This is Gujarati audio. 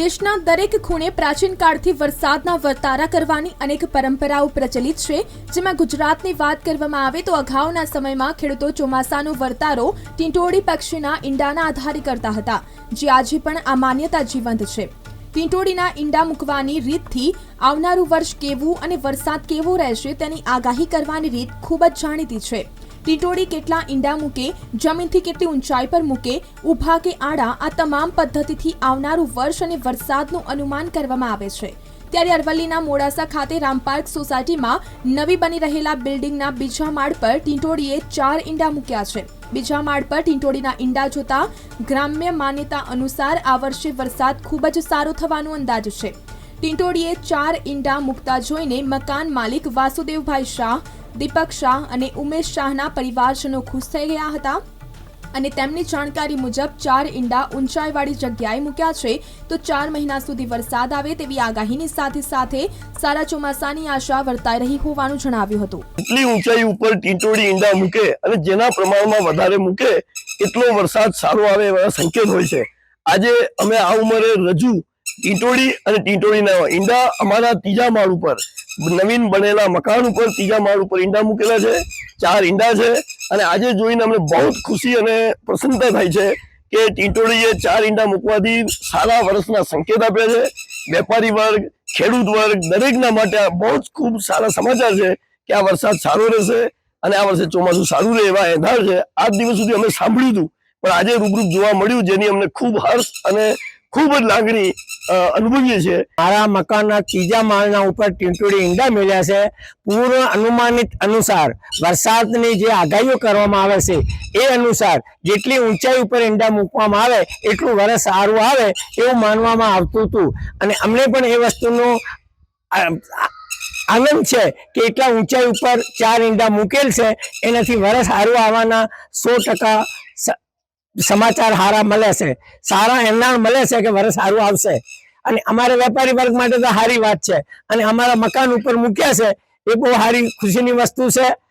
દેશના દરેક ખૂણે પ્રાચીન કાળથી વરસાદના વર્તારા કરવાની અનેક પરંપરાઓ પ્રચલિત છે. જેમાં ગુજરાતની વાત કરવામાં આવે તો અગાઉના સમયમાં ખેડૂતો ચોમાસાનો વર્તારો ટીંટોળી પક્ષીના ઈંડાના આધારે કરતા હતા, જે આજે પણ આ માન્યતા જીવંત છે. ટીંટોળીના ઈંડા મૂકવાની રીતથી આવનારું વર્ષ કેવું અને વરસાદ કેવો રહેશે તેની આગાહી કરવાની રીત ખૂબ જ જાણીતી છે. ટીટોડી કેટલા ઈંડા મૂકે, જમીનથી કેટલી ઊંચાઈ પર મૂકે, ઊભા કે આડા, આ તમામ પદ્ધતિથી આવનારું વર્ષ અને વરસાદનું અનુમાન કરવામાં આવે છે. ત્યારે અરવલ્લીના મોડાસા ખાતે રામપાર્ક સોસાયટીમાં નવી બની રહેલા બિલ્ડિંગના બીજા માળ પર ટીંટોડીએ ચાર ઈંડા મૂક્યા છે. બીજા માળ પર ટીંટોડીના ઈંડા જોતા ગ્રામ્ય માન્યતા અનુસાર આ વર્ષે વરસાદ ખૂબ જ સારો થવાનો અંદાજ છે. ટીંટોડીએ ચાર ઈંડા મૂકતા જોઈને મકાન માલિક વાસુદેવભાઈ શાહ, દીપક શાહ અને ઉમેશ શાહના પરિવારજનો ખુશ થઈ ગયા હતા અને તેમની જાણકારી મુજબ ચાર ઈંડા ઊંચાઈવાળી જગ્યાએ મૂક્યા છે. તો ચાર મહિના સુધી વરસાદ આવે તેવી આગાહીની સાથે સાથે સારા ચોમાસાની આશા વર્તાઈ રહી હોવાનું જણાવ્યું હતું. એટલી ઊંચાઈ ઉપર ટીંટોડી ઈંડા મૂકે અને જેના પ્રમાણમાં વધારે મૂકે, એટલો વરસાદ સારો આવે એવા સંકેત હોય છે. આજે અમે આ ઉંમરે રજૂ ટીંટોળી અને ટીટોડીના ઈંડા અમારા ત્રીજા માળ ઉપર. નવીન બનેલા મકાન ઉપર ત્રીજા માળ ઉપર ઈંડા મૂકેલા છે. ચાર ઈંડા છે. અને આજે જોઈને અમને બહુ જ ખુશી અને પ્રસન્નતા થાય છે કે ટીટોડીએ ચાર ઈંડા મૂકવાથી સારા વર્ષના સંકેત આપ્યા છે. વેપારી વર્ગ, ખેડૂત વર્ગ, દરેકના માટે આ બહુ જ ખૂબ સારા સમાચાર છે કે આ વરસાદ સારો રહેશે અને આ વર્ષે ચોમાસું સારું રહે એવા એંધાર છે. આજ દિવસ સુધી અમે સાંભળ્યું હતું. પણ આજે રૂબરૂ જોવા મળ્યું, જેની અમને ખૂબ હર્ષ અને ખૂબ જ લાગણી અનુભવીએ છીએ. મારા મકાનના ત્રીજા માળના ઉપર ટીંટોડી ઈંડા મેળ્યા છે. પૂર્વ અનુમાનિત અનુસાર વરસાદની જે આગાહીઓ કરવામાં આવે છે, એ અનુસાર જેટલી ઊંચાઈ ઉપર ઈંડા મૂકવામાં આવે, એટલું વરસ સારું આવે એવું માનવામાં આવતું હતું. અને અમને પણ એ વસ્તુનો આનંદ છે કે એટલા ઊંચાઈ ઉપર ચાર ઈંડા મૂકેલ છે. એનાથી વરસ સારું આવવાના સો ટકા સમાચાર સારા મળે છે. સારા એમના મળે છે કે વરસ સારું આવશે. અને અમારે વેપારી વર્ગ માટે તો સારી વાત છે. અને અમારા મકાન ઉપર મૂક્યા છે. એ બહુ સારી ખુશીની વસ્તુ છે.